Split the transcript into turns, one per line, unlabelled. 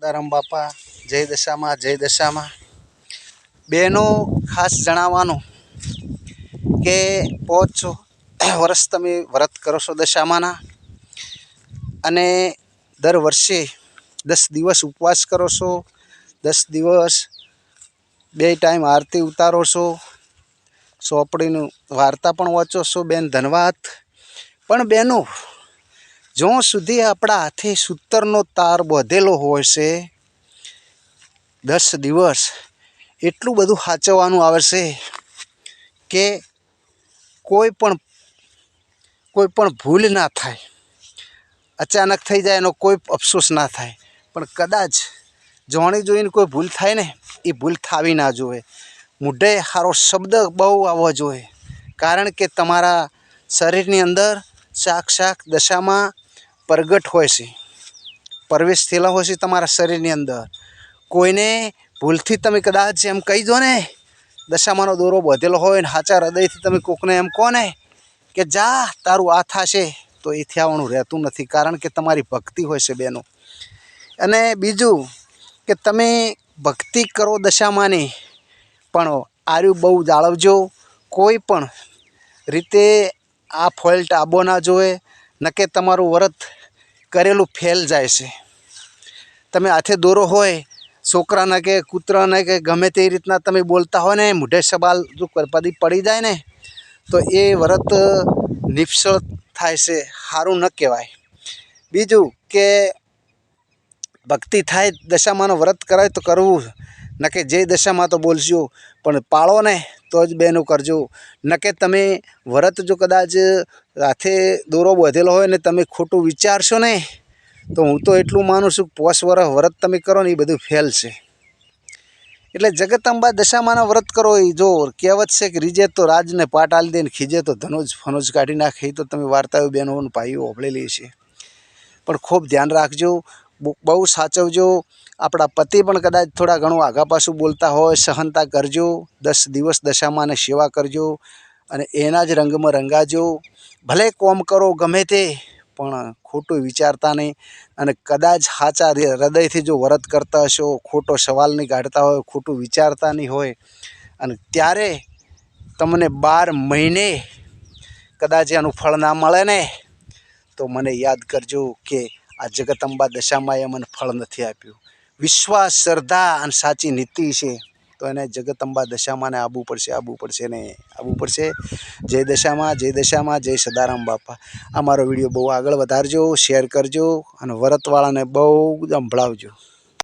દારામ બાપા, જય દશામાં જય દશામાં. બેનો ખાસ જણાવવાનું કે પાંચ વર્ષ તમે વ્રત કરો છો દશામાના અને દર વર્ષે દસ દિવસ ઉપવાસ કરો છો, દસ દિવસ બે ટાઈમ આરતી ઉતારો છો, સોપડીનું વાર્તા પણ વાંચો છો, બેન ધનવાદ. પણ બેનો જ્યાં સુધી આપણા હાથે સૂતરનો તાર બાંધેલો હોય છે, દસ દિવસ એટલું બધું સાચવવાનું આવે છે કે કોઈ પણ કોઈ પણ ભૂલ ના થાય. અચાનક થઈ જાય એનો કોઈ અફસોસ ના થાય. પણ કદાચ જાણી જોઈને કોઈ ભૂલ થાય ને, એ ભૂલ થાવી ના જોઈએ મોઢે સારો શબ્દ બહુ આવવો જોઈએ. કારણ કે તમારા શરીરની અંદર શાક શાક દશામાં પ્રગટ હોય છે, પ્રવેશ થયેલા હોય છે તમારા શરીરની અંદર. કોઈને ભૂલથી તમે કદાચ એમ કહી દો ને, દશામાનો દોરો બધેલો હોય ને, સાચા હૃદયથી તમે કોકને એમ કહો ને, કે જા, તારું આ થશે, તો એ થયાવાનું રહેતું નથી, કારણ કે તમારી ભક્તિ હોય છે બેનો. અને બીજું કે તમે ભક્તિ કરો દશામાની, પણ આર્યું બહુ જાળવજો, કોઈ પણ રીતે આ ફોલ્ટ આબો ના જોવે નકે તમારું વ્રત કરેલું ફેલ જાય છે. તમે હાથે દોરો હોય, છોકરાને કે કૂતરાને કે ગમે તે રીતના તમે બોલતા હોય ને, મૂઢે સવાલ જો કરપાદી પડી જાય ને, તો એ વ્રત નિષ્ફળ થાય છે સારું ન કહેવાય. બીજું કે ભક્તિ થાય, દશામાંનો વ્રત કરાય તો કરવું, ન કે જે દશામાં તો બોલજો પણ પાળો ને તો જ બહેનો કરજો. ન કે તમે વ્રત જો કદાચ હાથે દોરો બાંધેલો હોય ને તમે ખોટું વિચારશો ને, તો હું તો એટલું માનું છું પોસ વર્ષ વ્રત તમે કરો ને એ બધું ફેલ છે. એટલે જગતંબા દશામાના વ્રત કરો એ જો કહેવત છે કે રીજે તો રાજને પાટ આલી દે ખીજે તો ધનુજ ફનુજ કાઢી નાખે. તો તમે વાર્તાઓ બહેનો ભાઈઓ હોભળેલી છે. પણ ખૂબ ધ્યાન રાખજો. બહુ સાચવજો. આપણા પતિ પણ કદાચ થોડા ઘણું આગા પાછું બોલતા હોય, સહનતા કરજો. દસ દિવસ દશામાને સેવા કરજો અને એના જ રંગમાં રંગાજો. ભલે કોમ કરો ગમે તે, પણ ખોટું વિચારતા નહીં. અને કદાચ સાચા હૃદયથી જો વ્રત કરતા હશો, ખોટો સવાલ નહીં કાઢતા હોય, ખોટું વિચારતા નહીં હોય, અને ત્યારે તમને બાર મહિને કદાચ એનું ફળ ના મળે ને, તો મને યાદ કરજો કે આ જગતંબા દશામાં એ મને ફળ નથી આપ્યું. વિશ્વાસ, શ્રદ્ધા અને સાચી નીતિ છે, તો એને જગતંબા દશામાંને આવવું પડશે આવવું પડશે ને આવવું પડશે. જય દશામાં જય દશામાં, જય સદારામ બાપા. આ મારો વીડિયો બહુ આગળ વધારજો, શેર કરજો અને વરતવાળાને બહુ સંભળાવજો.